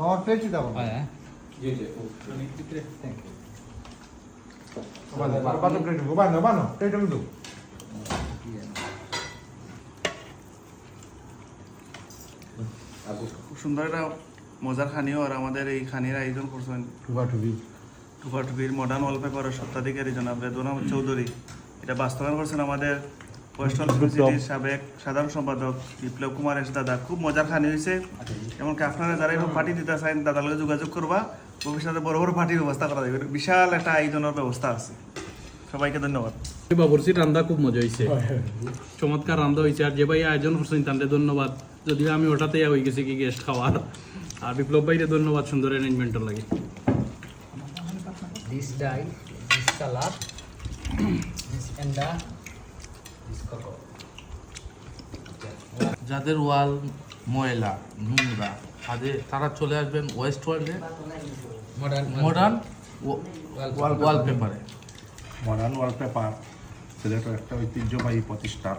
আমার প্লেট দাও হ্যাঁ। বানো বানো প্লেট বানো বানো প্লেট দাও খুব সুন্দর একটা মজার খানিও আর আমাদের এই খানির আয়োজন করছেন। টুকাটুকির মডার্ন ওয়ালপেপারের সত্ত্বাধিকারী জনাব রেদুন চৌধুরী। এটা বাস্তবায়ন করছেন আমাদের ওয়েস্ট ইউনিভার্সিটির সাবেক সাধারণ সম্পাদক বিপ্লব কুমার এস দাদা খুব মজার খানি হয়েছে। এমনকি আপনারা যারা এরকম পার্টি দিতে চান দাদার লগে যোগাযোগ করবা। ভবিষ্যতে বড় বড় পার্টির ব্যবস্থা করা যাবে। বিশাল একটা আয়োজনের ব্যবস্থা আছে। সবাইকে ধন্যবাদ। বাবরসির রান্দা খুব মজা হয়েছে। চমৎকার রান্দা হয়েছে। আর যে ভাই আয়োজন করছেন তাদের ধন্যবাদ। যদিও আমি ওটাতে হয়ে গেছি কি গেস্ট খাওয়ার। আর বিপ্লব ভাইরে ধন্যবাদ সুন্দর অ্যারেঞ্জমেন্টের লাগে। This salad, this enda, this cocoa. যাদের ওয়াল ময়লা নোংরা তাদের তারা চলে আসবেন ওয়েস্ট ওয়ার্ল্ডে Modern, মডার্ন ওয়ালপেপারে মডার্ন ওয়ালপেপার সিলেটের একটা ঐতিহ্যবাহী প্রতিষ্ঠান।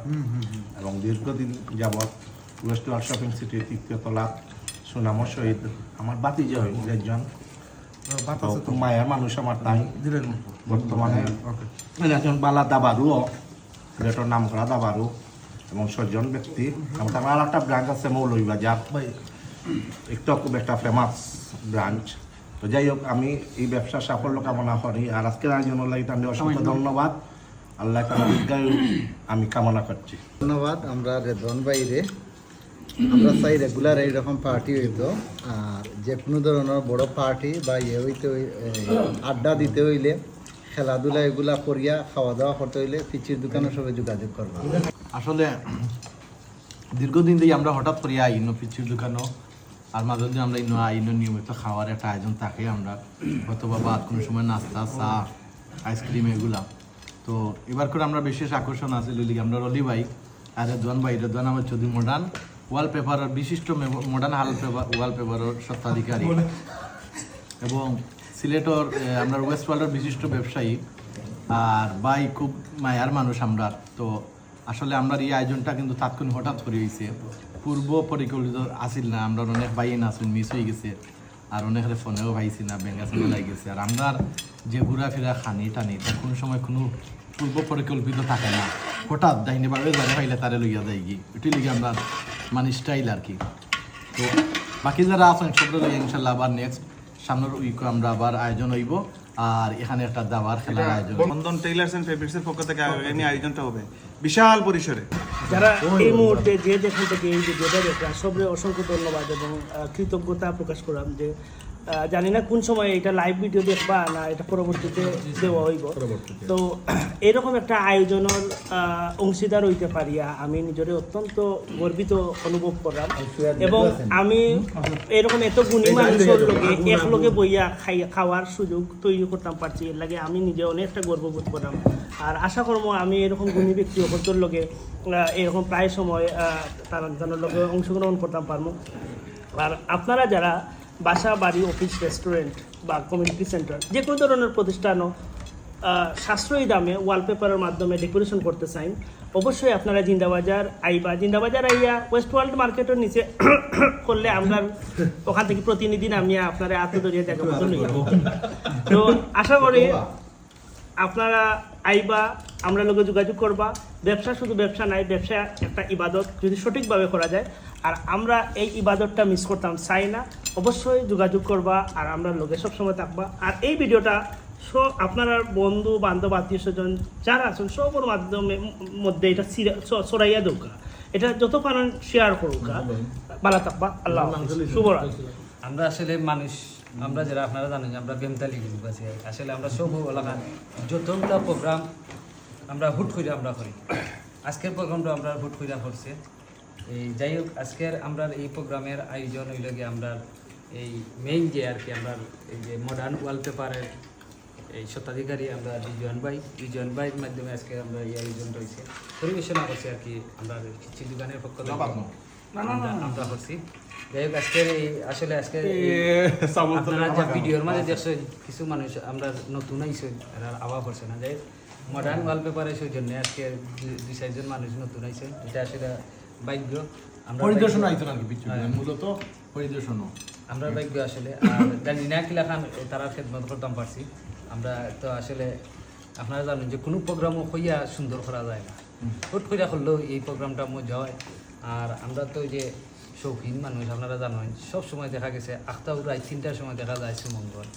এবং দীর্ঘদিন যাবৎ ওয়েস্ট ওয়ার্ল্ড শপিং সিটির তৃতীয় তলা সুনাম শহীদ আমার বাতি বাতিজা হই একজন। তো মায়ের মানুষ আমার তাই। বর্তমানে একজন বালা দাবারুও সিলেটের নাম করা দাবারু এবং সজ্জন ব্যক্তি। এবং আমার আর একটা ব্রাঞ্চ আছে মৌলভীবাজার। একটু খুব একটা ফেমাস ব্রাঞ্চ তো যাই হোক আমি এই ব্যবসার সাফল্য কামনা করি। আর আজকের আয়োজন লাগে তাদের অসংখ্য ধন্যবাদ। আল্লাহ তালা আমি কামনা করছি। ধন্যবাদ আমরা রেদন বাইরে। আমরা চাই রেগুলার এইরকম পার্টি হইতো। আর যে কোনো ধরনের বড় পার্টি বা ইয়ে হইতে হই- আড্ডা দিতে হইলে খেলাধুলা এগুলা করিয়া খাওয়া দাওয়া করতে হইলে পিচির দোকানে সবাই যোগাযোগ করবা। আসলে দীর্ঘদিন দিয়ে আমরা হঠাৎ করে আইন পিচুর দোকানও আর মাঝে মধ্যে আমরা ইনো আইন নিয়মিত খাওয়ার একটা আয়োজন থাকে আমরা। হয়তো বা কোনো সময় নাস্তা চা আইসক্রিম এগুলা। তো এবার করে আমরা বিশেষ আকর্ষণ আছে লিলি আমরা রলি ভাই আর রেদওয়ান ভাই। রেদওয়ান আমার চৌধুরী মডার্ন ওয়ালপেপারের বিশিষ্ট মডার্ন হাল পেপার ওয়ালপেপারের সত্ত্বাধিকারী এবং সিলেটর আমরা ওয়েস্ট ওয়ার্ল্ডের বিশিষ্ট ব্যবসায়ী, আর বাই খুব মায়ার মানুষ আমরা। তো আসলে আমরা এই আয়োজনটা কিন্তু তাৎক্ষণিক হঠাৎ করে হয়েছে পূর্ব পরিকল্পিত আসিল না, আমরা অনেক ভাই নাচুন মিস হয়ে গেছে। আর অনেক ফোনেও পাইছি না ব্যাঙ্গা চলে লাগে গেছে। আর আমরা যে ঘোরাফেরা, খানি টানি, তা কোনো সময় কোনো পূর্ব পরিকল্পিত থাকে না। হঠাৎ ডাইনে বাড়বে জানে পাইলে তারে লইয়া যায় কি ওইটাই লিগে আমরা মানে স্টাইল আর কি। তো বাকি যারা আছেন সব ইনশাল্লাহ আবার নেক্সট সামনের উইকে আমরা আবার আয়োজন হইব আর এখানে একটা দাবার খেলার আয়োজন। বন্ধন টেইলার্স এন্ড ফেব্রিক্স এর পক্ষ থেকে এই আয়োজনটা হবে? বিশাল পরিসরে। যারা এই মুহূর্তে যে যেখান থেকে এই ভিডিওটা দেখলাম সবরে অসংখ্য ধন্যবাদ এবং কৃতজ্ঞতা প্রকাশ করলাম যে জানি না কোন সময় এটা লাইভ ভিডিও দেখবা না এটা পরবর্তীতে দেওয়া হইব। তো এরকম একটা আয়োজনের অংশীদার হইতে পারিয়া আমি নিজেরে অত্যন্ত গর্বিত অনুভব করলাম। এবং আমি এরকম এত গুণী মানুষের লোকে বইয়া খাই খাওয়ার সুযোগ তৈরি করতাম পারছি। এর লাগে আমি নিজে অনেকটা গর্ববোধ করলাম। আর আশা করব আমি এরকম গুণী ব্যক্তি অপরদের লোকে আহ, এরকম প্রায় সময় তার লোকে অংশগ্রহণ করতাম পারব। আর আপনারা যারা বাসা বাড়ি অফিস রেস্টুরেন্ট বা কমিউনিটি সেন্টার যে কোনো ধরনের প্রতিষ্ঠানও সাশ্রয়ী দামে ওয়ালপেপারের মাধ্যমে ডেকোরেশন করতে চাইন অবশ্যই আপনারা জিন্দাবাজার আইবা জিন্দাবাজার আইয়া ওয়েস্ট ওয়ার্ল্ড মার্কেটের নিচে করলে আমরা ওখান থেকে প্রতিনিধি নামিয়ে আপনারা আত্মদরিয়া দেখা পছন্দ। তো আশা করি আপনারা আইবা আমরা লোকে যোগাযোগ করবা। ব্যবসা শুধু ব্যবসা নাই ব্যবসা একটা ইবাদত যদি সঠিকভাবে করা যায়। আর আমরা এই ইবাদতটা মিস করতাম চাই না। অবশ্যই যোগাযোগ করবা আর আমরা লোকে সবসময় থাকবা। আর এই ভিডিওটা সব আপনারা বন্ধু বান্ধব আত্মীয় স্বজন যারা আছেন সবার মাধ্যমে মধ্যে এটা সরাইয়া দৌকা এটা যত পারেন শেয়ার করুক ভালো থাকবা। আল্লাহ। শুভরাত্রি। আমরা আসলে মানুষ আমরা যারা আপনারা জানেন যে আমরা বেমতালি গ্রুপ আছে আসলে আমরা সব এলাকার যতগুলো প্রোগ্রাম আমরা হুট করে আমরা করি। আজকের প্রোগ্রামটা আমরা হুট করে করছে। এই যাই হোক আজকের আমরা এই প্রোগ্রামের আয়োজন হইল গিয়ে আমরা এই মেইন যে আর কি আমরা এই যে মডার্ন ওয়ালপেপারের এই স্বত্বাধিকারী আমরা রিজন ভাই। রিজন ভাইয়ের মাধ্যমে আজকে আমরা এই আয়োজন রয়েছে পরিবেশনা করছি আর কি আমরা কিছু দোকানের পক্ষ থেকে। আমরা করছি। যাই হোক আজকের এই আসলে আজকে আপনারা যা ভিডিওর মাঝে দেখছেন কিছু মানুষ আমরা নতুন এরা করছে না। যাই মডার্ন ওয়ালপেপার সেই জন্য আজকে দুই- চারজন মানুষ নতুন এটা আসলে ভাগ্য। আমরা পরিদর্শন আইতো নাকি হ্যাঁ। মূলত পরিদর্শনও। আমরা ভাগ্য আসলে আর জানি না কিলা খান তারা খেদমত করতাম পারছি। আমরা তো আসলে আপনারা জানেন যে কোনো প্রোগ্রামও হইয়া সুন্দর করা যায় না। হুট কইরা করলেও এই প্রোগ্রামটা মজা হয়। আর আমরা তো যে শৌখিন মানুষ আপনারা জানেন সব সময় দেখা গেছে আটটা প্রায় তিনটার সময় দেখা যায় শ্রীমঙ্গল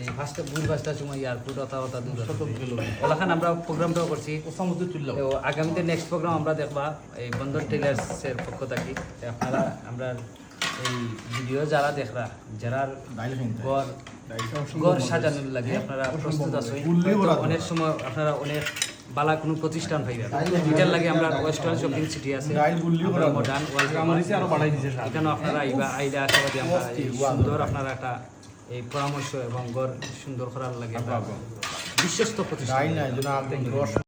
এই পাঁচটা ভোর পাঁচটার সময় এয়ারপোর্ট অথা অথা দূর ওলাখান আমরা প্রোগ্রামটাও করছি। আগামীতে নেক্সট প্রোগ্রাম আমরা দেখবা এই বন্দর টেলার্সের পক্ষ থাকি। আপনারা আমরা এই ভিডিও যারা দেখরা যারা ঘর ঘর সাজানোর লাগে আপনারা প্রস্তুত আছেন অনেক সময় আপনারা অনেক বালা কোনো প্রতিষ্ঠান পাইবেন এটার লাগে আমরা ওয়েস্টার্ন শপিং সিটি আছে মডার্ন এখানে আপনারা আইবা আইলে আশাবাদী আমরা এই সুন্দর আপনারা একটা এই পরামর্শ এবং গড় সুন্দর করার লাগে বিশ্বস্ত প্রতিষ্ঠান।